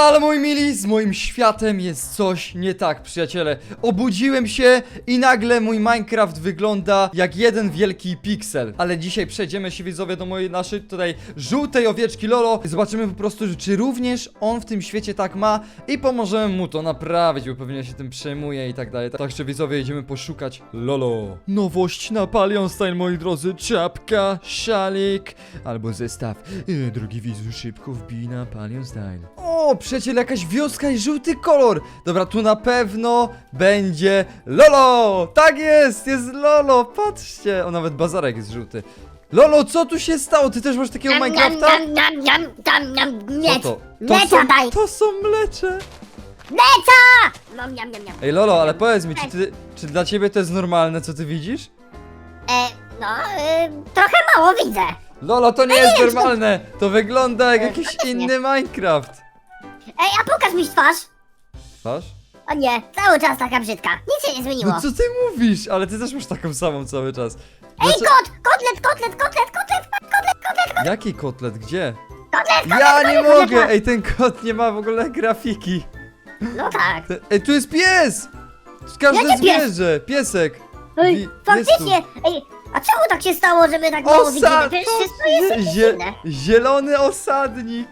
Ale moi mili, z moim światem jest coś nie tak, przyjaciele. Obudziłem się i nagle mój Minecraft wygląda jak jeden wielki piksel. Ale dzisiaj przejdziemy się widzowie do mojej naszej tutaj żółtej owieczki Lolo. Zobaczymy po prostu, czy również on w tym świecie tak ma i pomożemy mu to naprawić, bo pewnie się tym przejmuje i tak dalej. Także widzowie, idziemy poszukać Lolo. Nowość na Palion Style, moi drodzy. Czapka, szalik albo zestaw. Yy, Drogi widzu, szybko wbij na Palion Style. O, przecież jakaś wioska i żółty kolor. Dobra, tu na pewno będzie Lolo. Tak jest, jest Lolo. Patrzcie, o nawet bazarek jest żółty. Lolo, co tu się stało? Ty też masz takiego Minecrafta? Niam, niam, niam, Co miecz. to? To są, daj. to są mlecze. Niam, niam, niam. Ej Lolo, ale powiedz mi, czy, ty, czy dla ciebie to jest normalne, co ty widzisz? E, no, e, trochę mało widzę. Lolo, to nie jest normalne! To wygląda jak E, jakiś inny Minecraft. Ej, a pokaż mi twarz. Patrz? O nie, cały czas taka brzydka. Nic się nie zmieniło. No co ty mówisz? Ale ty też masz taką samą cały czas. Ej, Dlaczego- kot! Kotlet, kotlet, kotlet, kotlet, kotlet, kotlet, Jaki kotlet? Gdzie? kotlet, kotlet, Ja nie kotlet, mogę! kotlet. Ej, ten kot nie ma w ogóle grafiki. No tak. Te- Ej, tu jest pies! Każde Jaki pies? zwierzę! Piesek! Ej, Wi- faktycznie. Ej, a czemu tak się stało, że my tak mało widzimy? Osad! Przecież wszystko jest jakieś Zie inne. zielony osadnik!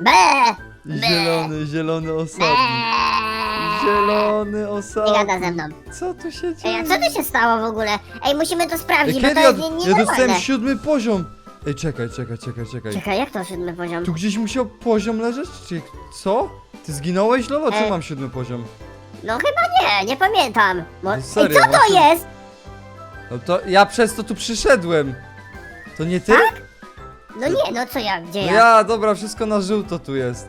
Be! Zielony, zielony osadnik. Zielony Nie osadnik. gada ze mną. Co tu się Ej, dzieje? a co tu się stało w ogóle? Ej, musimy to Ej, sprawdzić, bo kiedy to ja, jest nie- ja nienormalne. dostałem siódmy poziom? Ej, czekaj, czekaj, czekaj, czekaj. Czekaj, jak to siódmy poziom? Tu gdzieś musiał poziom leżeć? Czy co? Ty zginąłeś, Lolo? Czy E. mam siódmy poziom? No chyba nie, nie pamiętam. Mo- No Ej, co to właśnie- jest? No to ja przez to tu przyszedłem. To nie ty? No nie, no co ja, gdzie No ja? ja, dobra, wszystko na żółto tu jest.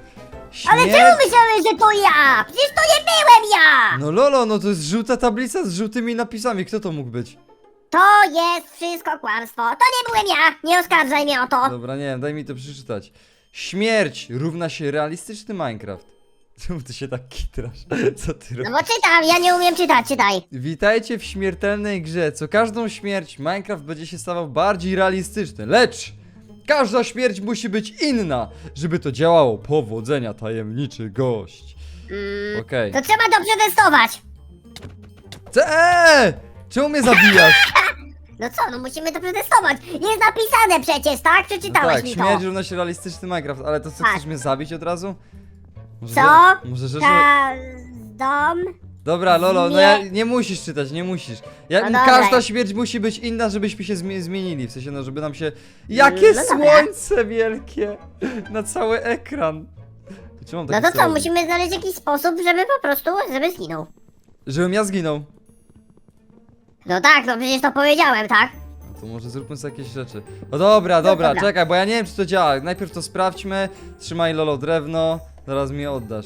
Ale Śmierć? czemu myślałeś, że to ja? Przecież to nie byłem ja! No Lolo, no to jest żółta tablica z żółtymi napisami. Kto to mógł być? To jest wszystko kłamstwo. To nie byłem ja! Nie oskarżaj mnie o to! Dobra, nie wiem, daj mi to przeczytać. Śmierć równa się realistyczny Minecraft. Czemu ty się tak kitrasz? Co ty No robisz? bo czytam, ja nie umiem czytać, czytaj. Witajcie w śmiertelnej grze. Co każdą śmierć Minecraft będzie się stawał bardziej realistyczny, lecz każda śmierć musi być inna, żeby to działało. Powodzenia, tajemniczy gość. Mm, Okej. to trzeba to przetestować. Co? Eee! Czemu mnie zabijasz? No co, no musimy to przetestować. Jest napisane przecież, tak? No Przeczytałeś tak, mi śmierć to. równa się realistyczny Minecraft, ale to co, Tak. chcesz mnie zabić od razu? Może Co? że- Może że... Ta... dom... Dobra, Lolo, no Nie. ja, nie musisz czytać, nie musisz. Ja, No dobra. każda śmierć musi być inna, żebyśmy się zmie- zmienili. W sensie, no, żeby nam się. Jakie No dobra. słońce wielkie! Na cały ekran. Czemu mam No taki to co, musimy znaleźć jakiś sposób, żeby po prostu, żeby zginął. Żebym ja zginął. No tak, no przecież to powiedziałem, tak? No to może zróbmy sobie jakieś rzeczy. No dobra, No dobra, dobra. czekaj, bo ja nie wiem, czy to działa. Najpierw to sprawdźmy. Trzymaj Lolo drewno, zaraz mi oddasz.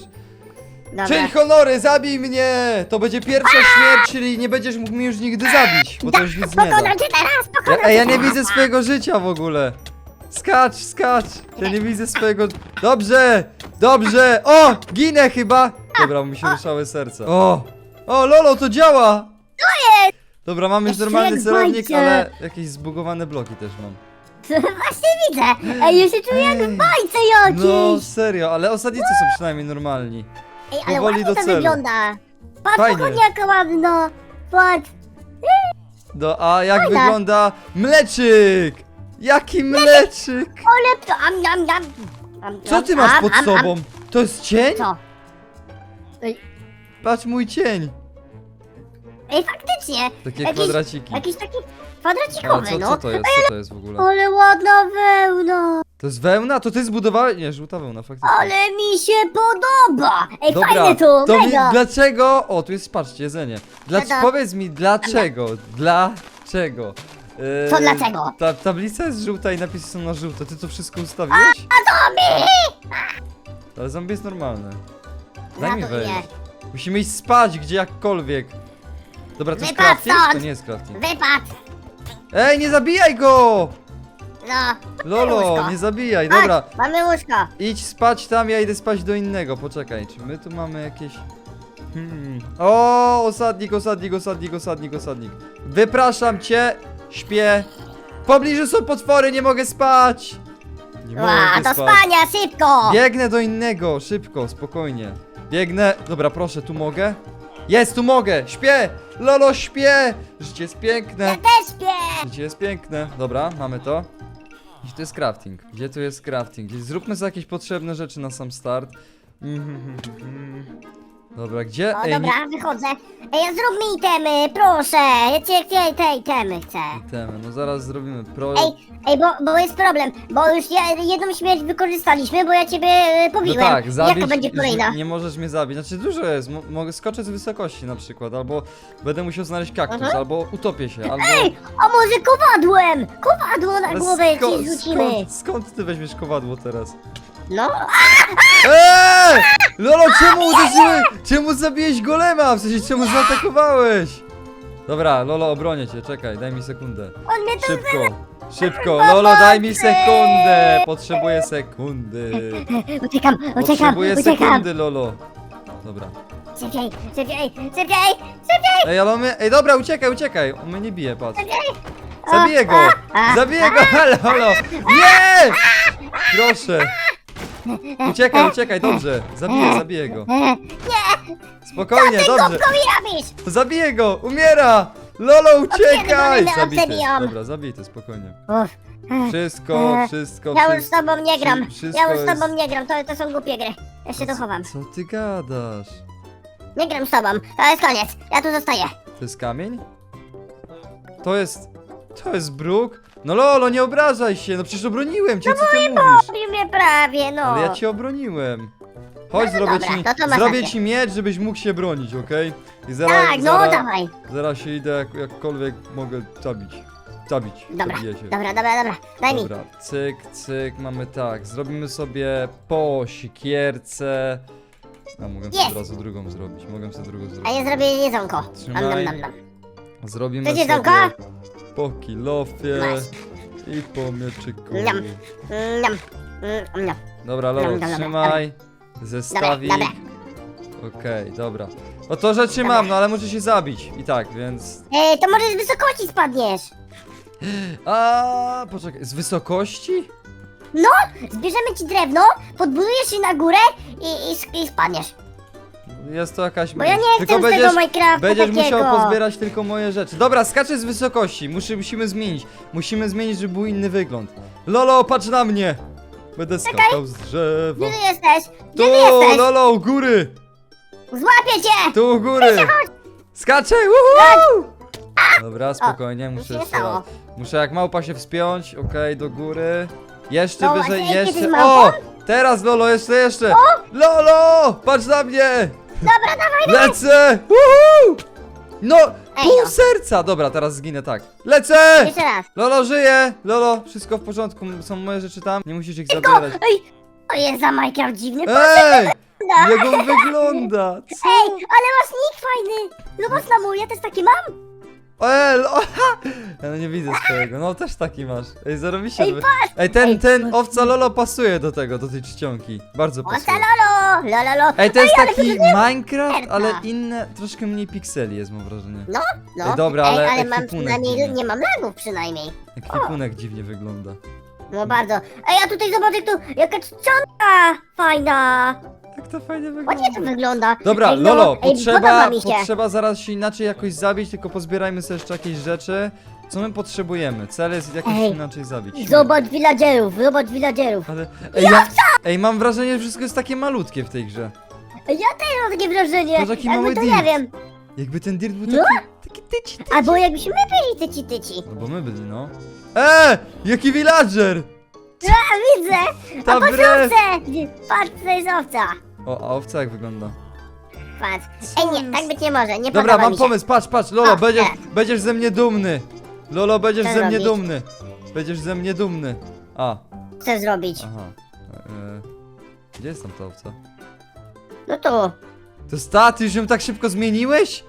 Dobra. Czyń honory, zabij mnie! To będzie pierwsza śmierć, czyli nie będziesz mógł mnie już nigdy zabić, bo to już nic nie da. Pokonam cię teraz, Ja, pokonam ej, cię ja nie teraz. widzę swojego życia w ogóle. Skacz, skacz. Ja nie widzę swojego... Dobrze, dobrze. O, ginę chyba. Dobra, mi się ruszały serca. O, o, Lolo, to działa. Dobra, mam już normalny celownik, ale jakieś zbugowane bloki też mam. Właśnie widzę. Ej, ja się czuję jak w bajce. No, serio, ale osadnicy są przynajmniej normalni. Ej, ale powoli ładnie do to celu. wygląda. Patrz, Fajnie. Fajnie. jaka ładna. Patrz. No, a jak Fajne. wygląda mleczyk? Jaki mleczyk? Ale to am, am, am. Am, Co am, ty masz am, pod am, sobą? To jest cień? Co? Ej, Patrz mój cień. ej, faktycznie. Takie Jakiś- kwadraciki. Jakiś taki Ale kwadracikowy, co, no. co to jest? Co to jest w ogóle? Ale ładna wełna. To jest wełna? To ty zbudowałeś? Nie, żółta wełna, faktycznie. Ale mi się podoba. Ej, Dobra, fajnie tu, to mi, mega. dlaczego? O, tu jest, patrzcie, jedzenie. Dla, Dobra. powiedz mi, dlaczego? Dlaczego? Eee, Co dlaczego? Ta tablica jest żółta i napisy są na żółto. Ty to wszystko ustawiłeś? Zombie! Ale zombie jest normalny. Daj mi to wejść. Musimy iść spać gdzie jakkolwiek. Dobra, to jest Wypadł crafting? To stąd! nie jest crafting. Wypad. Ej, nie zabijaj go! No. Lolo, łóżko. nie zabijaj, Chodź, dobra. mamy łóżko. Idź spać tam, ja idę spać do innego. Poczekaj, czy my tu mamy jakieś. Hmm. O, osadnik, osadnik, osadnik, osadnik, osadnik. Wypraszam cię, śpię. W pobliżu są potwory, nie mogę spać. Nie Ła, do spania, szybko! Biegnę do innego, szybko, spokojnie. Biegnę. Dobra, proszę, tu mogę? Jest, tu mogę! Śpię! Lolo, śpię! Życie jest piękne. Ja też śpię! Życie jest piękne. Dobra, mamy to. Gdzie tu jest crafting? Gdzie tu jest crafting? Zróbmy sobie jakieś potrzebne rzeczy na sam start. Mhm, mhm, mhm. Dobra, gdzie? O, Ej, dobra, wychodzę. Ej, zrób mi itemy, proszę! Ja cię chcę, te itemy chcę. Itemy, no zaraz zrobimy pro... Ej, ej, bo, bo jest problem, bo już ja, jedną śmierć wykorzystaliśmy, bo ja ciebie e, No pobiłem. tak, zabić, Jaka będzie kolejna? Nie, nie możesz mnie zabić. Znaczy dużo jest. Mo mogę skoczyć z wysokości na przykład, albo będę musiał znaleźć kaktus, Mhm. albo utopię się, albo... Ej, a może kowadłem? Kowadło na Ale głowę ci rzucimy. Skąd, skąd ty weźmiesz kowadło teraz? No, Eee! Lolo, czemu uderzyłeś? Czemu zabiłeś golema? W sensie, czemu zaatakowałeś? Dobra, Lolo, obronię cię, czekaj, daj mi sekundę. on mnie to... Szybko, szybko, Lolo, daj mi sekundę! Potrzebuję sekundy. Uciekam, uciekam, Potrzebuję uciekam. sekundy, Lolo. Dobra. Szybciej, szybciej, szybciej, szybciej, Ej, ale on mnie... Ej, dobra, uciekaj, uciekaj. On mnie nie bije, patrz. Zabiję go! Zabiję go! Halo, halo! Nie! Proszę! Uciekaj, uciekaj, dobrze. Zabiję, zabiję go. E, Spokojnie, dobrze. Gąbką mi robisz? Zabiję go! Umiera! Lolo, uciekaj! Obsiedmy, Zabity. obsiedmiam. Dobra, zabity, spokojnie. Uff, Wszystko, wszystko, Ja już z wszystko. tobą nie gram, wszystko ja już z jest- tobą nie gram, to, to są głupie gry. Ja się tu chowam. Co ty gadasz? Nie gram z tobą, to jest koniec, ja tu zostaję. To jest kamień? To jest... To jest bruk? No Lolo, nie obrażaj się, no przecież obroniłem cię, co ty mówisz? Robił mnie prawie, no. Ale ja cię obroniłem. Chodź, No zrobię, dobra, ci, to to masz zrobię rację. ci miecz, żebyś mógł się bronić, okej? I zaraz, Tak, no zaraz, dawaj. zaraz się idę, jak, jakkolwiek mogę zabić. Zabić, Dobra, zabiję cię. dobra, dobra, dobra, daj mi. Dobra, cyk, cyk, mamy tak. Zrobimy sobie po sikierce. A mogę sobie Jest. od razu drugą zrobić. Mogę sobie drugą A zrobić. ja zrobię jedzonko. Nam, Trzymaj. nam. Zrobimy Chcecie sobie jedzonko? Po kilofie i po mieczyku. Dobra, Lolo, Dobra, dobra, trzymaj. Zestawik. dobra. Okej, dobra. No to rzeczy mam, no ale muszę się zabić. I tak, więc... Ej, to może z wysokości spadniesz. A, poczekaj, z wysokości? No, zbierzemy ci drewno, podbudujesz się na górę i, i, i spadniesz. Jest to jakaś... Bo ja nie Tylko chcę z będziesz, tego Minecrafta Będziesz takiego. musiał pozbierać tylko moje rzeczy. Dobra, skaczę z wysokości. Muszę, musimy zmienić. Musimy zmienić, żeby był inny wygląd. Lolo, patrz na mnie! Będę skakał z drzewa. Gdzie ty jesteś? Gdzie Tu, ty jesteś? Lolo, u góry! Złapię cię! Tu u góry! Skaczę! Woohoo! Dobra, spokojnie, muszę się jeszcze stało. raz. Muszę jak małpa się wspiąć, okej, do góry. Jeszcze No, wyżej, a ty jesteś jeszcze. małpą? O! Teraz Lolo, jeszcze, jeszcze! Lolo! Patrz na mnie! Dobra, dawaj, Lecę! Woohoo! No, Ej, pół no. serca! Dobra, teraz zginę tak. Lecę! jeszcze raz. Lolo żyje! Lolo, wszystko w porządku, są moje rzeczy tam, nie musisz ich Tylko, zabierać. ej, to jest za Minecraft dziwny. Ej! Jak on wygląda! Co? Ej, ale masz nick fajny. Zobacz na mój, ja też taki mam. El, o, ha! Ja no nie widzę swojego, no też taki masz. Ej, wy- patrz! Ej, ten, Ej, ten patrz. owca Lolo pasuje do tego, do tej czcionki. Bardzo pasuje. lolo, lolo. Ej, to jest ale taki to jest Minecraft, serca. ale inne, troszkę mniej pikseli jest, mam wrażenie. No, no. Ej, dobra, ale ale mam ekwipunek przynajmniej, dziwny. nie mam lagów przynajmniej. Ekwipunek dziwnie wygląda. No bardzo. Ej, a tutaj zobacz jak tu, jaka czcionka fajna. Jak to fajnie Ładnie wygląda. to wygląda. Dobra, Ej, no, Lolo, ej, potrzeba, podoba mi się. potrzeba zaraz się inaczej jakoś zabić, tylko pozbierajmy sobie jeszcze jakieś rzeczy. Co my potrzebujemy? Cel jest jakoś Ej, inaczej zabić. Zobacz villagerów, zobacz villagerów. Ale, ej, ja, ej, mam wrażenie, że wszystko jest takie malutkie w tej grze. Ja też mam takie wrażenie. To taki Jakby mały to dirt. nie wiem. Jakby ten dirt był No. taki, taki tyci, tyci. Albo jakbyśmy byli tyci tyci. No bo my byli, no. Eee, jaki villager! A widzę! Ta A patrz brew! owce! Patrz, to jest owca. O, a owca jak wygląda? Patrz. Ej, nie, tak być nie może, nie Dobra, podoba mam mi się. pomysł, patrz, patrz, Lolo, O, będziesz, będziesz ze mnie dumny. Lolo, będziesz Co ze mnie zrobić? dumny. Będziesz ze mnie dumny. A, Chcę zrobić. aha. E, gdzie jest tam ta owca? No tu. To sta, ty już ją tak szybko zmieniłeś?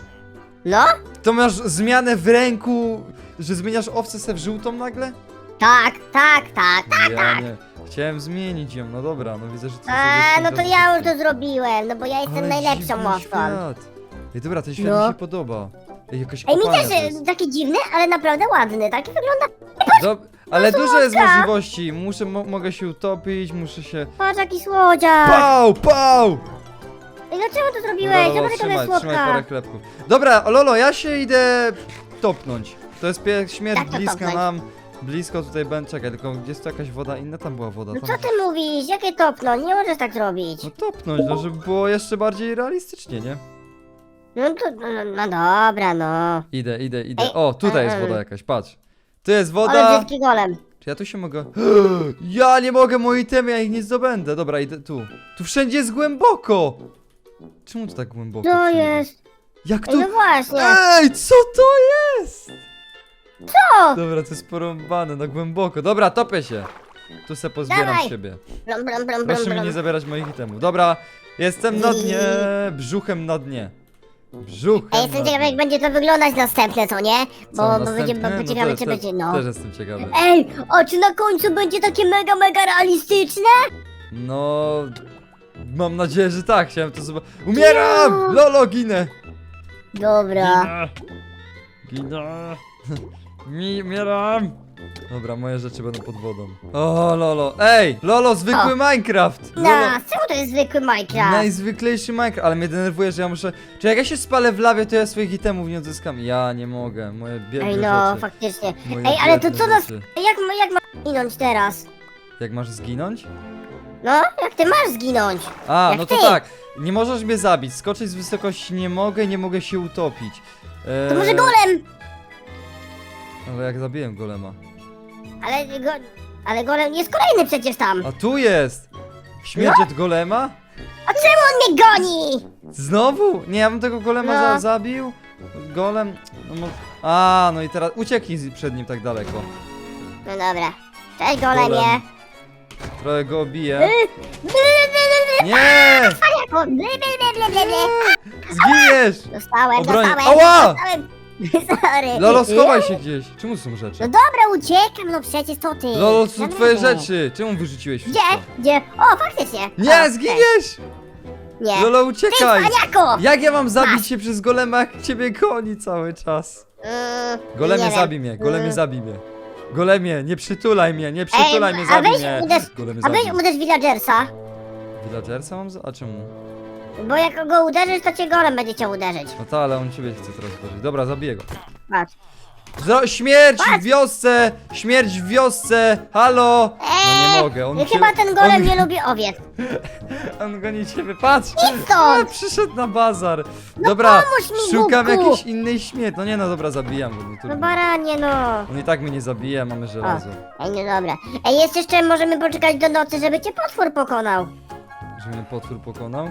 No? To masz zmianę w ręku, że zmieniasz owcę se w żółtą nagle? Tak, tak, tak. Ja nie. Chciałem zmienić ją, no dobra, no widzę, że ty A, sobie no to ja już to zrobiłem, no bo ja jestem najlepszą świat. Ej, dobra, ten świat No. mi się podoba. Ej, jakaś Ej, mi kopalnia też to e, jest. taki dziwny, ale naprawdę ładny. Taki wygląda. Dob- Ale dużo jest słodka. możliwości. Muszę, mo mogę się utopić, muszę się... Patrz jaki słodziak. Pał, pał! Ej, dlaczego to Dobra, zrobiłeś? Lolo, Zobacz, jaka trzymaj, jest trzymaj parę słodka. chlebków. Dobra, Lolo, ja się idę topnąć. To jest pie- śmierć Jak to bliska topnąć? nam. Blisko tutaj będzie. Czekaj, tylko jest tu jakaś woda inna? Tam była woda. No Tam... co ty mówisz? Jakie topno? Nie możesz tak zrobić. No topnąć, no żeby było jeszcze bardziej realistycznie, nie? No to, no, no, no dobra, no. Idę, idę, idę. Ej, O, tutaj jest em. woda jakaś, patrz. Tu jest Ale woda. brzydki golem. Czy ja tu się mogę... Ja nie mogę, moje itemy, ja ich nie zdobędę. Dobra, idę tu. Tu wszędzie jest głęboko. Czemu to tak głęboko? To wszędzie? jest. Jak Ej, tu... no właśnie. Ej, co to jest? Co? Dobra, to jest porąbane, no głęboko. Dobra, topię się. Tu se pozbieram Dawaj. siebie. Blum, blum, blum, blum, Proszę mi nie zabierać moich itemów. Dobra, jestem na dnie, brzuchem na dnie. Brzuchem Ej, jestem na ciekaw jak dnie. będzie to wyglądać następne, co nie? Bo, Co, bo będzie, bo następne? ciekawe no to, czy to, będzie, no. Też jestem ciekawy. Ej, a czy na końcu będzie takie mega, mega realistyczne? No... Mam nadzieję, że tak, chciałem to zobaczyć. Umieram! Lolo, ginę! Dobra. Ginę! Ginę! Mi, umieram! Dobra, moje rzeczy będą pod wodą. O, Lolo. Ej! Lolo, zwykły O. Minecraft! Lolo, No, czemu to jest zwykły Minecraft? Najzwyklejszy Minecraft, ale mnie denerwuje, że ja muszę... Czy jak ja się spalę w lawie, to ja swoich itemów nie odzyskam? Ja nie mogę, moje biedne Ej, no, rzeczy. faktycznie. Moje Ej, ale to biedne co nas... rzeczy. Jak, ma- jak ma zginąć teraz? Jak masz zginąć? No, jak ty masz zginąć? A, Jak no to ty. tak. Nie możesz mnie zabić, skoczyć z wysokości nie mogę, nie mogę się utopić. Eee, To może golem? Ale jak zabiłem golema. Ale go... Ale golem jest kolejny przecież tam. A tu jest! Śmierć No. od golema? A czemu on mnie goni? Znowu? Nie, ja bym tego golema No. za zabił. Golem... No, mo- A, no i teraz ucieknij z- przed nim tak daleko. No dobra. Cześć golemie. Golem. Trochę go obiję. Nie! Jako, ble, ble, ble, ble, ble, ble. Zginiesz! Dostałem, Obroń- dostałem, Ała! dostałem. Sorry. Lolo, schowaj się gdzieś. Czemu są rzeczy? No dobra, uciekam, no przecież to ty. Lolo, są Dam twoje radę. rzeczy. Czemu wyrzuciłeś Gdzie? wszystko? Gdzie? O, faktycznie. O, Nie, zginiesz! Nie. Lolo, Ty, uciekaj! Jak ja mam zabić się przez golema, jak ciebie goni cały czas? Mm, Golemie, nie wiem. zabij mnie, golemie, Mm. zabij mnie. Golemie, nie przytulaj mnie, nie przytulaj mnie, a zabij weź mnie. uderz- Golemie, A weź uderz villagersa, Villagersa mam za... A czemu? Bo jak go uderzysz, to cię golem będzie chciał uderzyć. No to, ale on ciebie chce teraz uderzyć. Dobra, zabiję go. Patrz. Zro śmierć w wiosce! Śmierć w wiosce! Halo! No nie Eee, mogę, on cię- chyba ten golem on, nie lubi owiec. On goni ciebie, patrz! stąd! A, przyszedł na bazar! dobra, No pomóż mi, szukam głupku. jakiejś innej śmierci. No nie no, dobra, zabijam go. No, No baranie, no. On i tak mnie nie zabije, mamy żelazo. Ej, no dobra. Ej, jest jeszcze, możemy poczekać do nocy, żeby cię potwór pokonał. Żeby mnie potwór pokonał?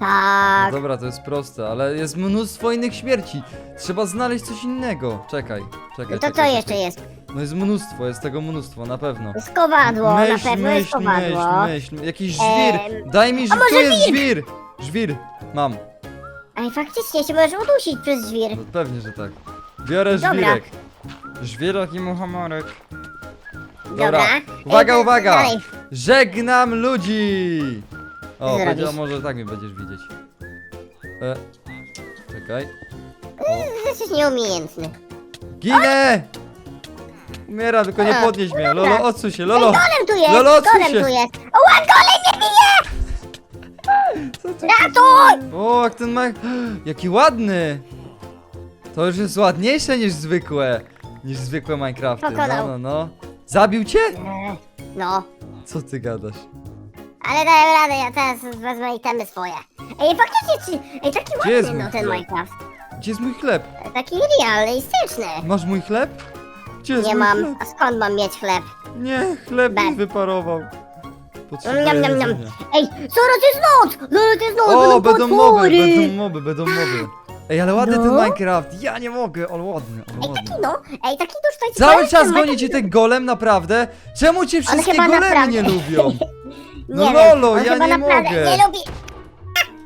No Tak. dobra, to jest proste, ale jest mnóstwo innych śmierci. Trzeba znaleźć coś innego. Czekaj, czekaj. No to co czekaj, jeszcze czekaj. jest? No jest mnóstwo, jest tego mnóstwo, na pewno. Jest kowadło, na pewno jest myśl, kowadło. myśl, myśl. Jakiś żwir. Em, Daj mi, żwir. Tu może jest żwir. Żwir. Mam. Ej, faktycznie się możesz udusić przez żwir. No, pewnie, że tak. Biorę Dobra. żwirek. Żwirek i muchomorek. Dobra. Uwaga, Ej, to- uwaga. dalej. Żegnam ludzi. O, Co będzie, zrobisz? może tak mnie będziesz widzieć. E, czekaj. O, Jesteś nieumiejętny. ginę! Umieram, tylko nie A, podnieś mnie. dobra. Lolo, odsuń się, Lolo. Golem tu jest, Lolo, odsuń golem się. tu jest. Oła, golem mnie bije! Co ty Ratuj! O, jak ten ma... Jaki ładny! To już jest ładniejsze niż zwykłe. Niż zwykłe Minecrafty. No, Pokonał. no, no. Zabił cię? No, Co ty gadasz? Ale daję radę, ja teraz wezmę itemy swoje. Ej, faktycznie, ci- ej, taki Gdzie jest ładny mój no ten chleb? Minecraft. Gdzie jest mój chleb? Taki realistyczny. Masz mój chleb? Gdzie jest Nie mój mam, chleb? a skąd mam mieć chleb? Nie, chleb mi Bez. wyparował. Potrzebuję Niam, niam, niam. jedzenia. Ej, zaraz jest noc! Zaraz jest noc, O, będą moby, potwory! będą moby, będą moby. Ej, ale ładny ten No. Minecraft. Ja nie mogę, ale ładny, ale Ej, ładny. taki no, ej, taki to jest Cały czas goni cię ten golem, naprawdę? Czemu cię wszystkie chyba golemy naprawdę- nie lubią? No Nie Lolo, on ja chyba nie naprawdę mogę. nie lubi...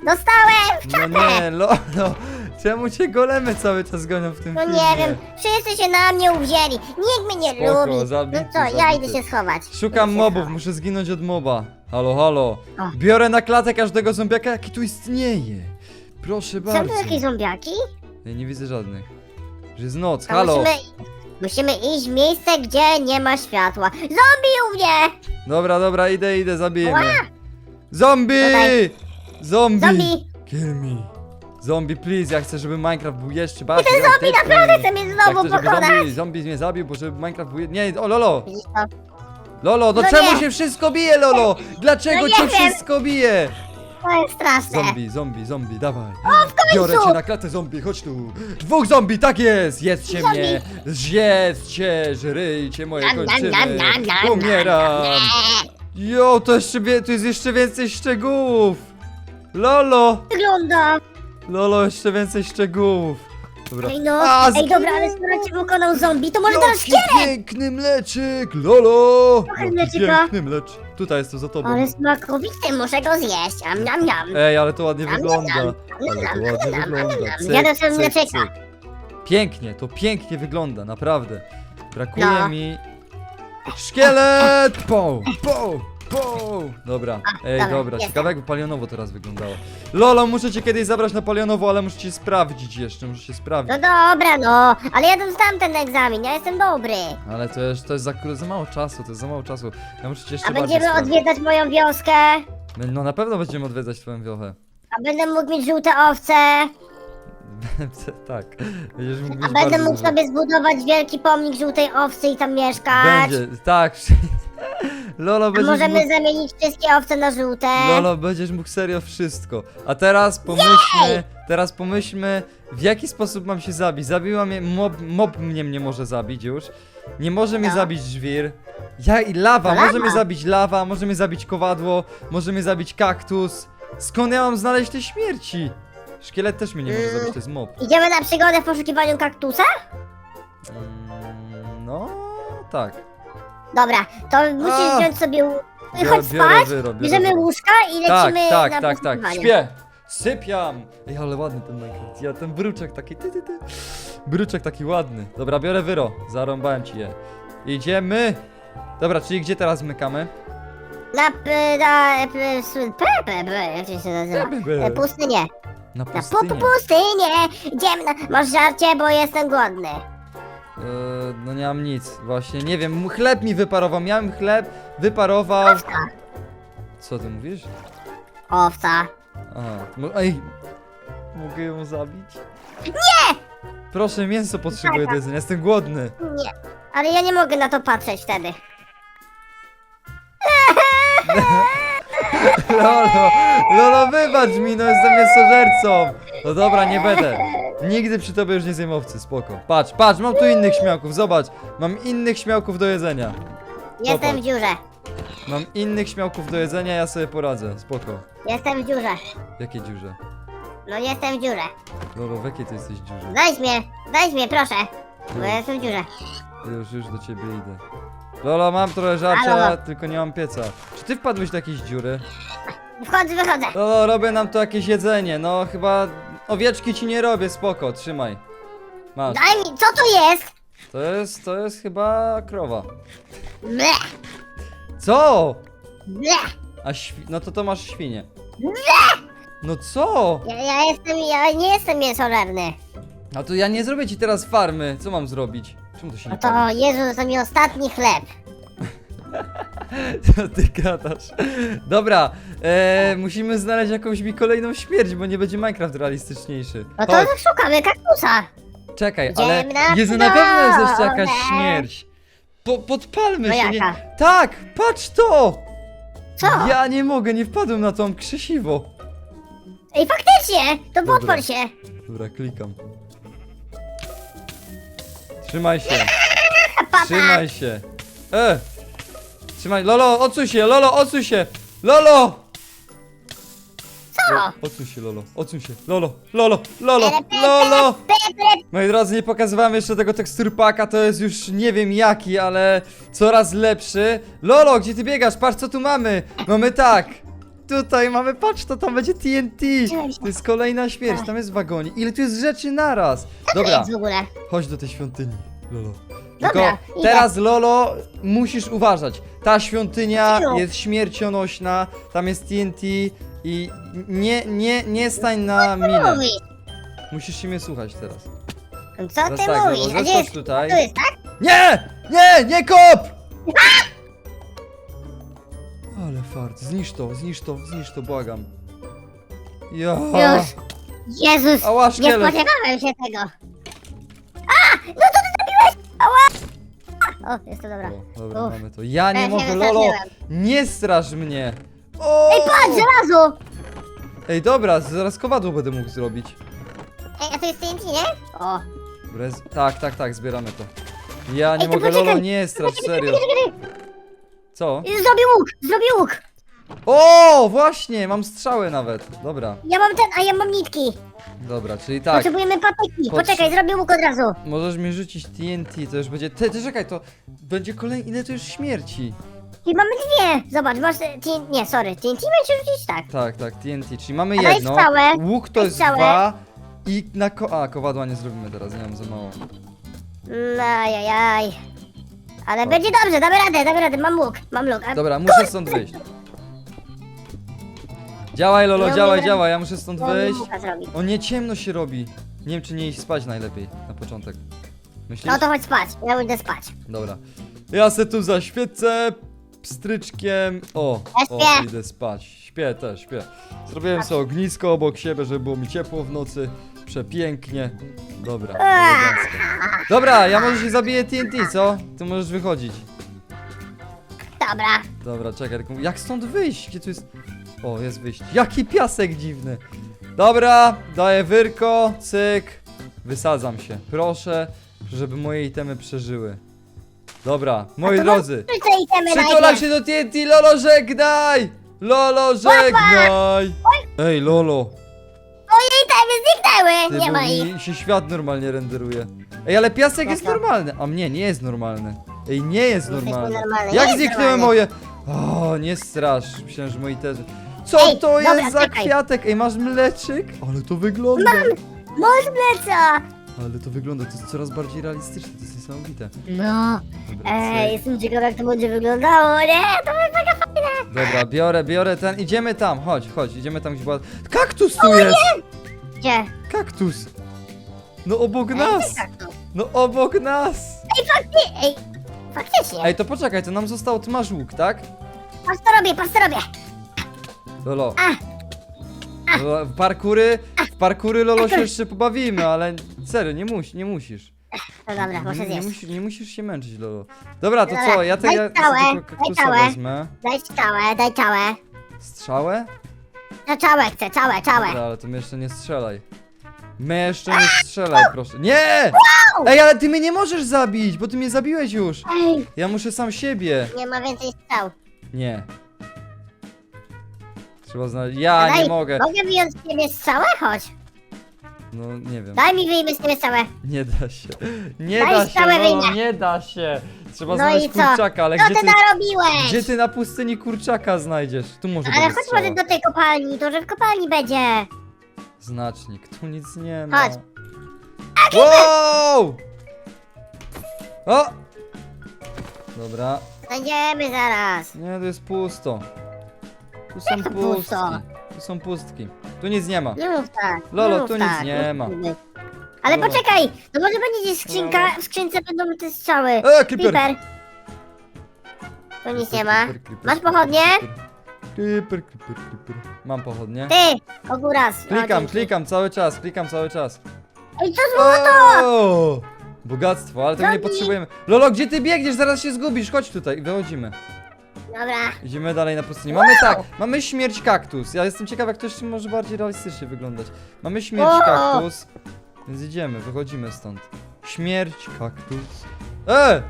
Dostałem w No czapę! nie, lo, no. Czemu cię golemy cały czas gonią w tym No filmie? nie wiem, wszyscy się na mnie uwzięli. Nikt mnie nie Spoko, lubi. zabity, no co, ja zabity. idę się schować. Szukam Idę się mobów, schować. muszę zginąć od moba. Halo, halo. O. Biorę na klatę każdego zombiaka, jaki tu istnieje. Proszę Są bardzo. tu jakieś zombiaki? Ja nie widzę żadnych. Że jest noc, To halo. musimy... Musimy iść w miejsce, gdzie nie ma światła. Zombie u mnie! Dobra, dobra, idę, idę, zabijemy. Ła! Zombie! Tutaj. Zombie! Zombie! Kill me. Zombie, please, ja chcę, żeby Minecraft był jeszcze bardziej Ten zombie autentyczny. naprawdę chce mnie Ja znowu chcę, żeby pokonać! zombie, zombie mnie zabił, bo żeby Minecraft był... Nie, o Lolo! Widzisz to? Lolo, no, No czemu nie. się wszystko bije, Lolo? Dlaczego No nie cię wiem. wszystko bije? To jest straszne. Zombie, zombie, zombie, dawaj. w końcu! Biorę cię na klatę zombie, chodź tu. Dwóch zombie, tak jest! Jedzcie Zombie. mnie! Zjedzcie, żryjcie moje Nam, nam, kończyny. nam, nam, nam, Umieram. Jo, to jeszcze wie, tu jest jeszcze więcej szczegółów. Lolo, Wygląda. Lolo, jeszcze więcej szczegółów. Dobra. Ej no, A, ej dobra, ale skoro cię pokonał zombie, to może teraz Jaki szkielet! piękny mleczek, Lolo! Trochę Jaki mleczyka. piękny mlecz. Tutaj jest to za tobą. Ale smakowity, muszę go zjeść. Am, nam, nam. Ej, ale to ładnie wygląda. Ale to ładnie wygląda. Cyk, cyk, mleczeka. cyk. Pięknie, to pięknie wygląda, naprawdę. Brakuje No. mi... Szkielet! Po, po, po. Dobra, ej, dobra, dobra, jestem. ciekawe jakby palionowo teraz wyglądało. Lolo, muszę cię kiedyś zabrać na palionowo, ale muszę cię sprawdzić jeszcze, muszę sprawdzić. No dobra, no, ale ja dostałem ten egzamin, ja jestem dobry. Ale to jest, to jest za, za mało czasu, to jest za mało czasu. Ja muszę cię jeszcze A bardziej będziemy sprawdzić. odwiedzać moją wioskę, No na pewno będziemy odwiedzać twoją wiochę. a będę mógł mieć żółte owce, tak, będziesz mógł a będę mógł dużo. sobie zbudować wielki pomnik żółtej owcy i tam mieszkać. Będzie, tak. Lolo, A będziesz możemy mógł... zamienić wszystkie owce na żółte. Lolo, będziesz mógł serio wszystko. A teraz pomyślmy, teraz pomyślmy, w jaki sposób mam się zabić. Zabiła mnie, mob, mob mnie nie może zabić już. Nie może mnie No. zabić żwir. Ja i lawa, To może lawa. mnie zabić lawa, może mnie zabić kowadło, może mnie zabić kaktus. Skąd ja mam znaleźć te śmierci? Szkielet też mnie nie może zabić, to jest mob. Idziemy na przygodę w poszukiwaniu kaktusa? Mm, no, tak. Dobra, to musisz A. wziąć sobie Biorę- chodź biorę spać, wyro, biorę bierzemy łóżka i Tak, lecimy tak, na tak, tak. poszukiwanie. Śpię! Sypiam! Ej, ale ładny ten Minecraft. Ja ten bruczek taki. Ty, ty, ty. Bruczek taki ładny. Dobra, biorę wyro. Zarąbałem ci je. Idziemy! Dobra, czyli gdzie teraz mykamy? Na, p, na p, s- p, p, p, jak to się nazywa? E, Pustynię. Na Na pu, pustynię. pu, pustynię. Idziemy na... Masz żarcie, bo jestem głodny. Eee, no nie mam nic. Właśnie, nie wiem. m- Chleb mi wyparował. Miałem chleb, wyparował. Owca. Co ty mówisz? Owca. Mo- Ej! Mogę ją zabić? Nie! Proszę, mięso potrzebuję do jedzenia. Jestem głodny. Nie. Ale ja nie mogę na to patrzeć wtedy. Lolo, Lolo, wybacz mi, no jestem mięsożercą. No dobra, nie będę. Nigdy przy tobie już nie zjem owcy, spoko. Patrz, patrz, mam tu innych śmiałków, zobacz. Mam innych śmiałków do jedzenia. Jestem w dziurze. Mam innych śmiałków do jedzenia, ja sobie poradzę, spoko. Jestem w dziurze. W jakiej dziurze? No jestem w dziurze. Lolo, w jakiej ty jesteś dziurze? Znajdź mnie. Znajdź mnie, proszę. Bo ja jestem w dziurze. Już, już do ciebie idę. Lolo, mam trochę żarcia, Halo. tylko nie mam pieca. Czy ty wpadłeś do jakiejś dziury? Wchodzę, wychodzę. Lolo, robię nam tu jakieś jedzenie, no chyba owieczki ci nie robię, spoko, trzymaj. Masz. Daj mi, co to jest? To jest, to jest chyba krowa. Ble, Co? ble. A świ... no to to masz świnię. No co? Ja, ja jestem, ja nie jestem mięsożerny. A to ja nie zrobię ci teraz farmy. Co mam zrobić? Czemu to się No nie to pali? Jezu, to mi ostatni chleb. Co ty gadasz? Dobra, e, musimy znaleźć jakąś mi kolejną śmierć, bo nie będzie Minecraft realistyczniejszy. No to Chodź, szukamy kaktusa. czekaj, Idziemy ale na Jezu, na pewno jest jeszcze jakaś śmierć. Po, podpalmy No się, nie... jaka? Tak, patrz to! Co? Ja nie mogę, nie wpadłem na tą krzesiwo. Ej, faktycznie! To Dobra. się. Dobra, klikam. Trzymaj się. Trzymaj się. E! Trzymaj. Lolo, odsuń się, Lolo, odsuń się! Lolo! Co? Odsuń się, Lolo, odsuń się. Lolo, Lolo, Lolo, Lolo! Moi drodzy, nie pokazywałem jeszcze tego teksturpaka, to jest już nie wiem jaki, ale coraz lepszy. Lolo, gdzie ty biegasz? Patrz co tu mamy. Mamy tak. Tutaj mamy, patrz to tam będzie TNT. To jest kolejna śmierć, tam jest wagonik. Ile tu jest rzeczy naraz. Dobra, Nic w ogóle. chodź do tej świątyni, Lolo. Dobra, Tylko idę. teraz, Lolo, musisz uważać. Ta świątynia Dlaczego? jest śmiercionośna, tam jest TNT i nie, nie, nie stań na minę. mówisz? Musisz się mnie słuchać teraz. Co Teraz ty tak, mówisz? A gdzie zeskocz jest? tutaj. Tu jest, tak? Nie! Nie! Nie kop! Ale fart, zniszcz to, zniszcz to, zniszcz to, błagam. Ja. Już. Jezus, Ała, nie szkielet. spodziewałem się tego. A! No to ty zabiłeś! Ała! O, jest to dobra. O, dobra, Uff. mamy to. Ja nie Ja się mogę, Lolo! wystraszyłem. Nie straż mnie! O! Ej, patrz, żelazo! Ej, dobra, zaraz kowadło będę mógł zrobić. Ej, a to jest TNT, nie? O. Dobra, Tak, tak, tak, zbieramy to. Ja nie Ej, to mogę, poczekaj. Lolo, nie straż, serio. Co? Zrobił łuk, zrobił łuk. O, właśnie, mam strzały nawet. Dobra, Ja mam ten, a ja mam nitki. dobra, czyli tak. Potrzebujemy patyki. Potrze- Poczekaj, zrobię łuk od razu. Możesz mi rzucić TNT, to już będzie... Ty, ty czekaj, to będzie kolejny... Ile to już śmierci? I mamy dwie. Zobacz, masz TNT. Nie, sorry, TNT będzie rzucić tak. Tak, tak, TNT, czyli mamy A daj jedno. całe. Łuk to Daj jest dwa. I na ko... A, kowadła nie zrobimy teraz, nie mam za mało. Mm, Ajajaj. Ale będzie dobrze, damy radę, damy radę, mam łuk, mam łuk. A Dobra, muszę stąd wyjść. Działaj, Lolo, Ja działaj, umiem- działaj, ja muszę stąd wyjść. łuka. O, nie ciemno się robi. Nie wiem, czy nie iść spać najlepiej na początek. Myślisz? No to chodź spać, ja pójdę spać. Dobra. Ja se tu zaświecę pstryczkiem. O, o, idę spać. Śpię też, śpię. Zrobiłem sobie ognisko obok siebie, żeby było mi ciepło w nocy. Przepięknie. Dobra, elegancko. Dobra, ja może się zabiję TNT, co? Ty możesz wychodzić. Dobra. Dobra, czekaj, tylko jak stąd wyjść? Gdzie tu jest... O, jest wyjście. Jaki piasek dziwny. Dobra, daję wyrko, cyk. Wysadzam się. Proszę, żeby moje itemy przeżyły. Dobra, moi to drodzy. Idziemy Przytulaj najpierw. się do TNT, Lolo, żegnaj! Lolo, żegnaj! Ej, Lolo, Moje itemy zniknęły! ty, Nie bo ma ich. mi się świat normalnie renderuje. Ej, ale piasek jest normalny. A mnie nie jest normalny. Ej, nie jest Jesteśmy normalny. nie Jak jest zniknęły moje... O, nie strasz. Myślałem, że moi tezy. Co Ej, to dobra, jest za czekaj. kwiatek? Ej, masz mleczyk? Ale to wygląda. Masz mleca! Ale to wygląda, to jest coraz bardziej realistyczne, to jest niesamowite. No. Dobra, Ej, cyk. jestem ciekawa jak to będzie wyglądało, nie? To będzie mega fajne. Dobra, biorę, biorę ten, idziemy tam, chodź, chodź, idziemy tam, gdzie była... Kaktus tu jest! Gdzie? Kaktus! No obok Ej, nas! tu. No obok nas! Ej, fakty, ej, faktycznie. Ej, to poczekaj, to nam został, ty masz łuk, tak? Patrz co robię, patrz co robię. Lolo. A. Lolo, w parkury, w parkury Lolo się jeszcze pobawimy, ale serio, nie, musi, nie musisz. No dobra, muszę Nie, nie, zjeść. musisz, nie musisz się męczyć, Lolo. Dobra, to Dobra, co, ja, te, daj ja całe, sobie daj kaktusa całe. wezmę. Daj całe, daj całe. Strzałę? No całe chcę, całe, całe. Dobra, ale to mnie jeszcze nie strzelaj. Mnie jeszcze nie strzelaj, proszę. Nie! Ej, ale ty mnie nie możesz zabić, bo ty mnie zabiłeś już. Ej, Ja muszę sam siebie. nie ma więcej strzał. Nie. Trzeba znaleźć. Ja daj, nie mogę. Mogę wyjąć z ciebie strzałę? Chodź. No nie wiem. Daj mi wyjmę z ciebie strzałę. Nie da się. Nie Daj da się, całe no, wyjmę. nie da się. Trzeba No znaleźć i co? kurczaka, ale Co gdzie ty ty, narobiłeś? gdzie ty na pustyni kurczaka znajdziesz? Tu może Ale będzie chodź strzała. może do tej kopalni, to że w kopalni będzie. Znacznik, tu nic nie ma. Chodź. Wow! O! Dobra. Znajdziemy zaraz. Nie, to jest pusto. Tu są to pustki. pusto? Tu są pustki. Tu nic nie ma. Nie mów tak. Lolo, nie mów tu nic tak, nie ma. być. Ale Lolo. poczekaj, to może będzie gdzieś skrzynka, w skrzynce będą te strzały. E, Creeper! Creeper. Tu nic nie ma. Creeper, creeper, Masz pochodnie? Creeper, creeper, creeper. Mam pochodnie. Ty, ogóraz. O, Klikam, klikam cały czas, klikam cały czas. Ej, co złoto? O! Bogactwo, ale tego nie potrzebujemy. Lolo, gdzie ty biegniesz? Zaraz się zgubisz. Chodź tutaj, wychodzimy. Dobra. Idziemy dalej na pustynię. Mamy tak, mamy śmierć kaktus. Ja jestem ciekaw, jak to jeszcze może bardziej realistycznie wyglądać. Mamy śmierć O! kaktus. Więc idziemy, wychodzimy stąd. Śmierć kaktus. E!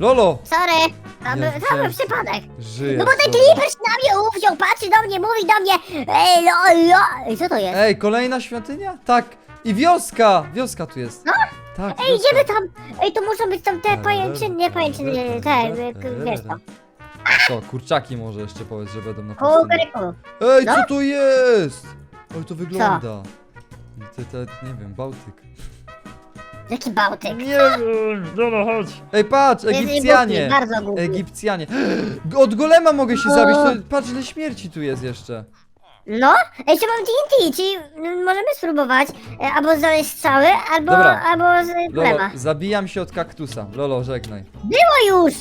Lolo! Sorry. To był, to przypadek. Żyje. No bo ten. Creeper się na mnie uwziął, patrzy do mnie, mówi do mnie. Ej, lo, lo. Ej, co to jest? Ej, kolejna świątynia? Tak. I wioska! Wioska tu jest. No. Tak, Ej, wioska. idziemy tam. Ej, to muszą być tam te pajęczyny, nie pajęczyny, te, wiesz co. Co, kurczaki może jeszcze powiedz, że będą na pustyni. Kukuryku. Ej, No? co to jest? Oj, to wygląda. Te, te, nie wiem, Bałtyk. Jaki Bałtyk. Nie wiem, Jono, chodź. Ej, patrz, Egipcjanie. głupi, bardzo głupi. Egipcjanie. Od golema mogę się zabić, to patrz ile śmierci tu jest jeszcze. No, jeszcze mam TNT, czyli mm, możemy spróbować e, albo znaleźć strzały, albo, Dobra. albo z Lolo, krema. zabijam się od kaktusa. Lolo, żegnaj. Było już!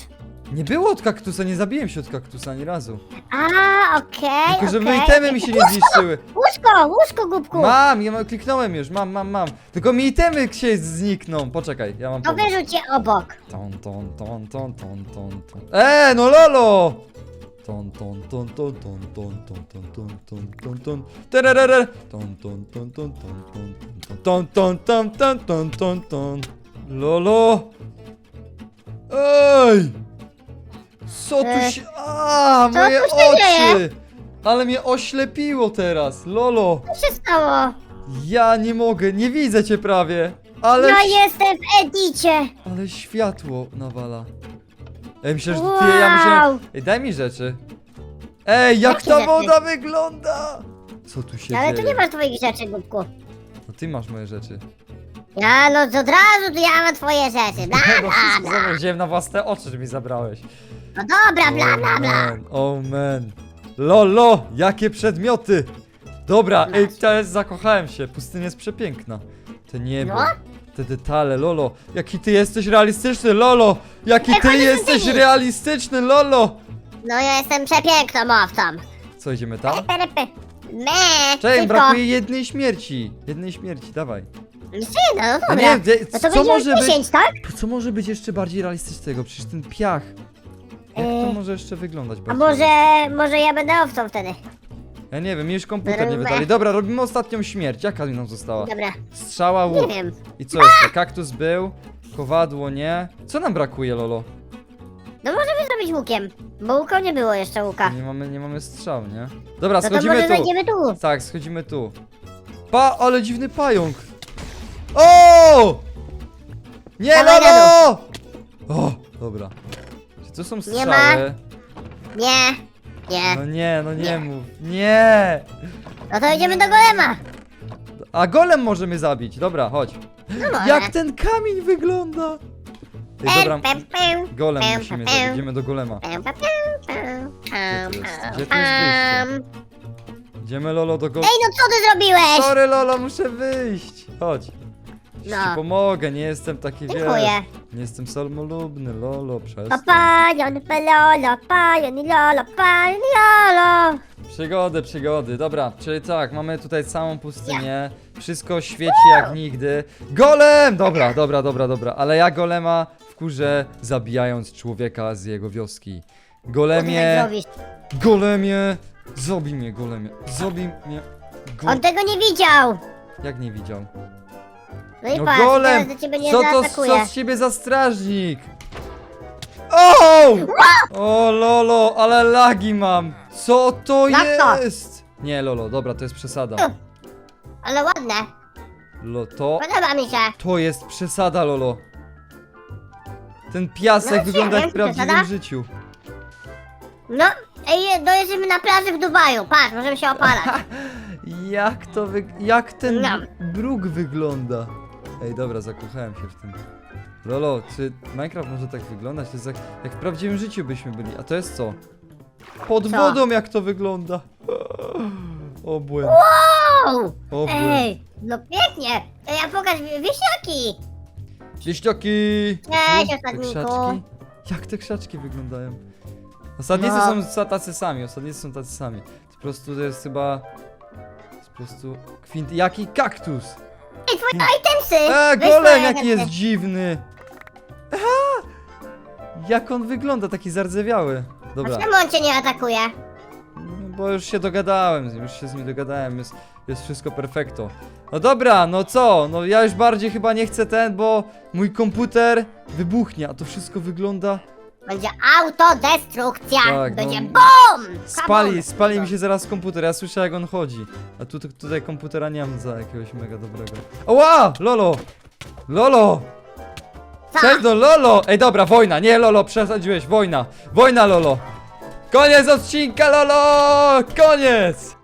Nie było od kaktusa, nie zabiłem się od kaktusa ani razu. A, okej, Tylko żeby okej. itemy mi się nie zniszczyły. Łóżko, łóżko, głupku! Mam, ja mam, kliknąłem już, mam, mam, mam. Tylko mi itemy się znikną. Poczekaj, ja mam To pomysł. wyrzuć je obok. Ton, ton, ton, ton, ton, ton, ton. Eee, no Lolo! Ton, ton, ton, ton, ton, ton, ton, ton, ton, ton, ton, ton. Tererere. Ton, ton, ton, ton, ton, ton, ton, ton, ton, ton, ton, ton. Lolo! Ej! Co tu E, się... A, co moje tu się dzieje? oczy! Ale mnie oślepiło teraz, Lolo! Co się stało? Ja nie mogę, nie widzę cię prawie! Ale... Ja jestem w Edicie! Ale światło nawala. Ej, myślę, że ty, ja. Wow! Ej, daj mi rzeczy. Ej, jak Jakie ta rzeczy? woda wygląda! Co tu się Ale dzieje? tu nie masz twoich rzeczy, głupku. No ty masz moje rzeczy. Ja, no od razu to ja mam twoje rzeczy. Bla, No bla, wszystko bla. zabrałem, wziąłem na własne oczy, że mi zabrałeś. No dobra, bla, bla, bla. man, oh man. Lolo, jakie przedmioty! Dobra, ej, teraz zakochałem się. Pustynia jest przepiękna. Te niebo, No. te detale, Lolo. Jaki ty jesteś realistyczny, Lolo! Jaki Ej, ty chodź, jesteś chodź. realistyczny, Lolo! No ja jestem przepiękną owcą. Co, idziemy tam? Me, Czekaj, szybko. brakuje jednej śmierci. Jednej śmierci, dawaj. Jedna, no A dobra. nie, no to co może będzie być? 10, tak? Co może być jeszcze bardziej realistycznego? Przecież ten piach. Jak to Eee, może jeszcze wyglądać A może, może ja będę owcą wtedy. Ja nie wiem, już komputer nie Dobra. wydali. Dobra, robimy ostatnią śmierć. Jaka nam została? Dobra, Strzała, nie łuk. wiem. I co jeszcze? Kaktus był, kowadło nie. Co nam brakuje, Lolo? No możemy zrobić łukiem, bo łuka nie było jeszcze łuka. Nie mamy, nie mamy strzał, nie? Dobra, No to schodzimy może tu. zajdziemy tu. Tak, schodzimy tu. Pa, ale dziwny pająk. O! Nie, Dawaj Lolo! O, dobra. To są Nie strzały? ma. Nie, nie. No nie, no nie, Nie. mów. Nie! No to idziemy do golema. A golem może mnie zabić. Dobra, chodź. No może. Jak ten kamień wygląda? Ej, dobra. Golem musimy zabić. Idziemy do golema. Gdzie to jest? Gdzie to jest wyjście? Idziemy, Lolo, do golema. Ej, no co ty zrobiłeś? Sorry, Lolo, muszę wyjść. Chodź. Ci No. pomogę, nie jestem taki wielki. Dziękuję. Nie jestem samolubny, Lolo, przez. Papajon, pelolo, pajon, i lolo, pajon, i lolo. Przygody, przygody. Dobra, czyli tak, mamy tutaj całą pustynię. Wszystko świeci jak nigdy. Golem! Dobra, dobra, dobra, dobra. Ale ja golema wkurzę, zabijając człowieka z jego wioski. Golemie, zrobisz? golemie, zabij mnie, golemie. Zabij mnie. Go... On tego nie widział. Jak nie widział? No i No patrz, golem! teraz do ciebie nie Co to zaatakuje. co z ciebie za strażnik? O! O Lolo, ale lagi mam! Co to jest? Nie Lolo, dobra, to jest przesada. Ale ładne, Lo, to, podoba mi się. to jest przesada Lolo. Ten piasek No, wygląda jak w prawdziwym przesada? życiu. No, ej, jesteśmy na plaży w Dubaju, patrz, możemy się opalać. Jak to wy... jak ten No. bruk wygląda? Ej, dobra, zakochałem się w tym. Lolo, czy Minecraft może tak wyglądać? To jest jak, jak w prawdziwym życiu byśmy byli. A to jest co? Pod Co? wodą jak to wygląda. Obłęd. Wow! Obłęd. Ej, no pięknie. Ej, a pokaż wieśniaki. Wieśniaki! Cześć, Tu, osadniku. Te krzaczki. Jak te krzaczki wyglądają? Osadnicy No. są tacy sami, osadnicy są tacy sami. To po prostu to jest chyba... To jest po prostu... Kwint... Jaki kaktus! Ej, twoje itemsy. Weź golem jaki itemsy. jest dziwny! Aha! Jak on wygląda, taki zardzewiały. Dobra, A czemu on cię nie atakuje? no, bo już się dogadałem z nim, już się z nim dogadałem, jest, jest wszystko perfekto. No dobra, no co? No ja już bardziej chyba nie chcę ten, bo mój komputer wybuchnie, a to wszystko wygląda... Będzie autodestrukcja. Tak, Będzie no. BOOM! Spali, spali mi się zaraz komputer, ja słyszę jak on chodzi. A tu, tu, tutaj komputera nie mam za jakiegoś mega dobrego. Oła! Lolo! Lolo! Cześć no Lolo! Ej dobra, wojna, nie Lolo, przesadziłeś, wojna! Wojna Lolo! Koniec odcinka Lolo! Koniec!